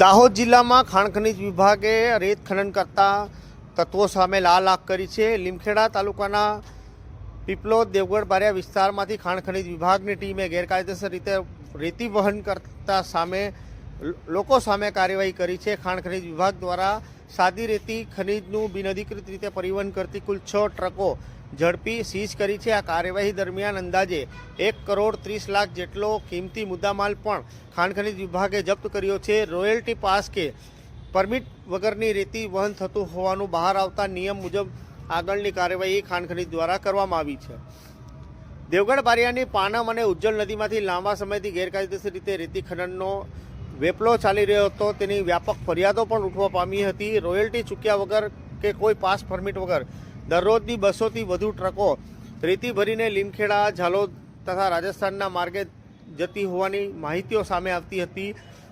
દાહોદ જિલ્લામાં ખાણ ખનીજ વિભાગે રેત ખનન કરતા તત્વો સામે લાલ આંખ કરી છે. લીમખેડા તાલુકાના પીપલોદ દેવગઢ બારિયા વિસ્તારમાંથી ખાણ ખનીજ વિભાગની ટીમે ગેરકાયદેસર રીતે રેતી વહન કરતા સામે લોકો સામે કાર્યવાહી કરી છે. ખાણ ખનીજ વિભાગ દ્વારા સાદી રેતી ખનીજનું બિનઅધિકૃત રીતે પરિવહન કરતી કુલ છ ટ્રકો ઝડપી સીઝ કરી છે. આ કાર્યવાહી દરમિયાન અંદાજે એક કરોડ ત્રીસ લાખ જેટલો કિંમતી મુદ્દામાલ પણ ખાણ ખનીજ વિભાગે જપ્ત કર્યો છે. રોયલ્ટી પાસ કે પરમિટ વગરની રેતી વહન થતું હોવાનું બહાર આવતા નિયમ મુજબ આગળની કાર્યવાહી ખાણ ખનીજ દ્વારા કરવામાં આવી છે. દેવગઢ બારિયાની પાનમ અને ઉજ્જવલ નદીમાંથી લાંબા સમયથી ગેરકાયદેસર રીતે રેતી ખનનનો વેપલો ચાલી રહ્યો હતો. તેની વ્યાપક ફરિયાદો પણ ઉઠવા પામી હતી. રોયલ્ટી ચૂક્યા વગર કે કોઈ પાસ પરમિટ વગર દરરોજની બસોથી વધુ ટ્રકો રેતી ભરીને લીમખેડા, ઝાલોદ તથા રાજસ્થાનના માર્ગે જતી હોવાની માહિતીઓ સામે આવતી હતી.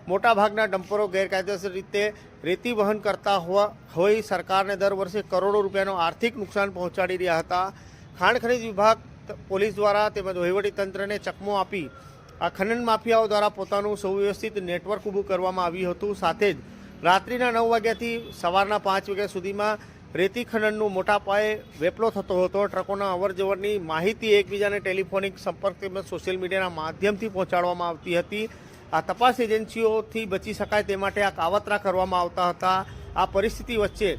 મોટાભાગના ડમ્પરો ગેરકાયદેસર રીતે રેતી વહન કરતા હોવા હોઈ સરકારને દર વર્ષે કરોડો રૂપિયાનો આર્થિક નુકસાન પહોંચાડી રહ્યા હતા. ખાણ ખનીજ વિભાગ, પોલીસ દ્વારા તેમજ વહીવટીતંત્રને ચકમો આપી આ ખનન માફિયાઓ દ્વારા પોતાનું સુવ્યવસ્થિત નેટવર્ક ઊભું કરવામાં આવ્યું હતું. સાથે જ રાત્રિના નવ વાગ્યાથી સવારના પાંચ વાગ્યા સુધીમાં રેતી ખનનનું મોટા પાયે વેપલો થતો હતો. ટ્રકોના અવરજવરની માહિતી એકબીજાને ટેલિફોનિક સંપર્ક તેમજ સોશિયલ મીડિયાના માધ્યમથી પહોંચાડવામાં આવતી હતી. આ તપાસ એજન્સીઓથી બચી શકાય તે માટે આ કાવતરા કરવામાં આવતા હતા. આ પરિસ્થિતિ વચ્ચે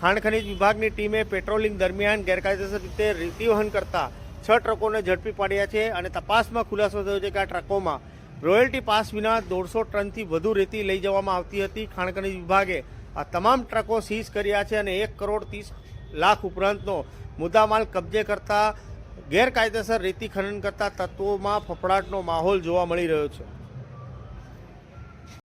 ખાણ ખનિજ વિભાગની ટીમે પેટ્રોલિંગ દરમિયાન ગેરકાયદેસર રીતે રેતી વહન કરતા છ ટ્રકોને ઝડપી પાડ્યા છે અને તપાસમાં ખુલાસો થયો છે કે આ ટ્રકોમાં રોયલ્ટી પાસ વિના દોઢસો ટનથી વધુ રેતી લઈ જવામાં આવતી હતી. ખાણ વિભાગે આ તમામ ટ્રકો સીઝ કર્યા છે અને એક કરોડ ત્રીસ લાખ ઉપરાંતનો મુદ્દામાલ કબજે કરતા ગેરકાયદેસર રેતી ખનન કરતા તત્વોમાં ફફડાટનો માહોલ જોવા મળી રહ્યો છે.